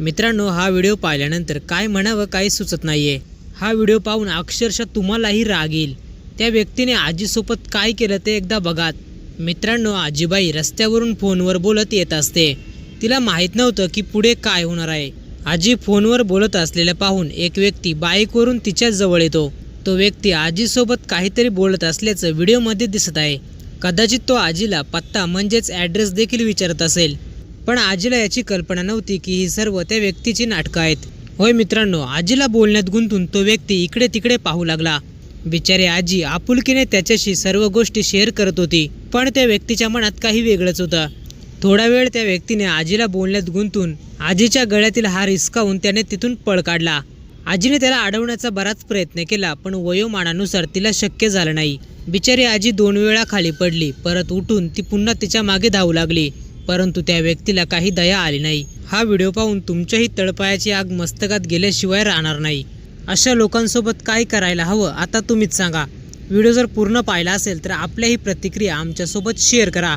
मित्रांनो हा व्हिडिओ पाहिल्यानंतर काय म्हणावं काही सुचत नाही आहे हा व्हिडिओ पाहून अक्षरशः तुम्हालाही राग येईल. त्या व्यक्तीने आजीसोबत काय केलं ते एकदा बघात मित्रांनो आजीबाई रस्त्यावरून फोनवर बोलत येत असते. तिला माहीत नव्हतं की पुढे काय होणार आहे. आजी फोनवर बोलत असलेलं पाहून एक व्यक्ती बाईकवरून तिच्या जवळ येतो. तो व्यक्ती आजीसोबत काहीतरी बोलत असल्याचं व्हिडिओमध्ये दिसत आहे. कदाचित तो आजीला पत्ता म्हणजेच ॲड्रेस देखील विचारत असेल. पण आजीला याची कल्पना नव्हती की ही सर्व त्या व्यक्तीची नाटकं आहेत. होय मित्रांनो आजीला बोलण्यात गुंतून तो व्यक्ती इकडे तिकडे पाहू लागला. बिचारी आजी आपुलकीने त्याच्याशी सर्व गोष्टी शेअर करत होती पण त्या व्यक्तीच्या मनात काही वेगळंच होतं. थोडा वेळ त्या व्यक्तीने आजीला बोलण्यात गुंतून आजीच्या गळ्यातील हार हिसकावून त्याने तिथून पळ काढला. आजीने त्याला अडवण्याचा बराच प्रयत्न केला पण वयोमानानुसार तिला शक्य झालं नाही. बिचारी आजी दोन वेळा खाली पडली परत उठून ती पुन्हा तिच्यामागे धावू लागली. परंतु त्या व्यक्तीला काही दया आली नाही. हा व्हिडिओ पाहून तुमच्याही तळपायाची आग मस्तकात गेल्याशिवाय राहणार नाही. अशा लोकांसोबत काय करायला हवं आता तुम्हीच सांगा. व्हिडिओ जर पूर्ण पाहिला असेल तर आपल्याही प्रतिक्रिया आमच्यासोबत शेअर करा.